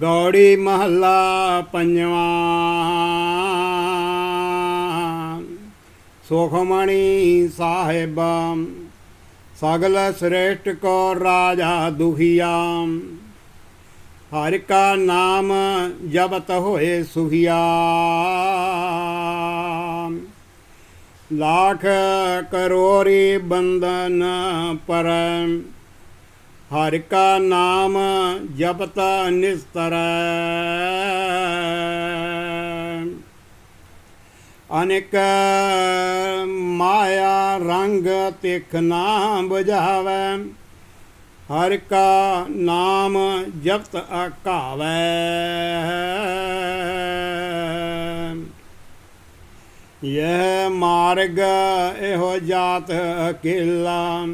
ਗੌੜੀ ਮਹੱਲਾ ਪੰਜਵਾਂ। ਸੁਖਮਣੀ ਸਾਹਿਬ, ਸਗਲ ਸ੍ਰੇਸ਼ਟ ਕੋ ਰਾਜਾ ਦੁਖੀਆ। ਹਰਿ ਕਾ ਨਾਮ ਜਪਤ ਹੋਏ ਸੁਖੀਆ। ਲਾਖ ਕਰੋਰੀ ਬੰਦਨ ਪਰ। ਹਰਿ ਕਾ ਨਾਮ ਜਪਤ ਨਿਸਤਰ। ਅਨੇਕ ਮਾਇਆ ਰੰਗ ਤਿਖ ਨਾ 부ਝਾਵੈ ਹਰਿ ਕਾ ਨਾਮ ਜਪਤ ਅਕਾਵੈ। ਇਹ ਮਾਰਗ ਇਹੋ ਜਾਤ ਅਕੇਲਾ।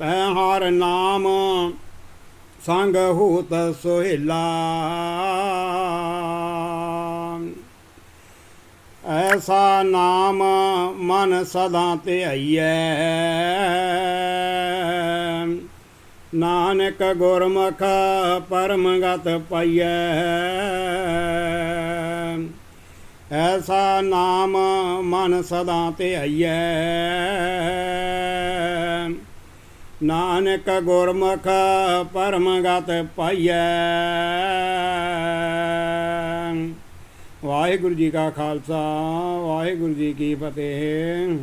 ਤੈ ਹਰ ਨਾਮ ਸੰਗ ਹੂਤ ਸੋਹਿਲਾ। ਐਸਾ ਨਾਮ ਮਨ ਸਦਾ ਤੇ ਆਈਐ ਨਾਨਕ ਗੁਰਮੁਖ ਪਰਮ ਗਤ ਪਾਈਐ। ਐਸਾ ਨਾਮ ਮਨ ਸਦਾ ਤੇ ਆਈਐ ਨਾਨਕ ਗੁਰਮੁਖ ਪਰਮਗਤ ਪਾਈਐ। ਵਾਹਿਗੁਰੂ ਜੀ ਕਾ ਖਾਲਸਾ ਵਾਹਿਗੁਰੂ ਜੀ ਕੀ ਫਤਿਹ।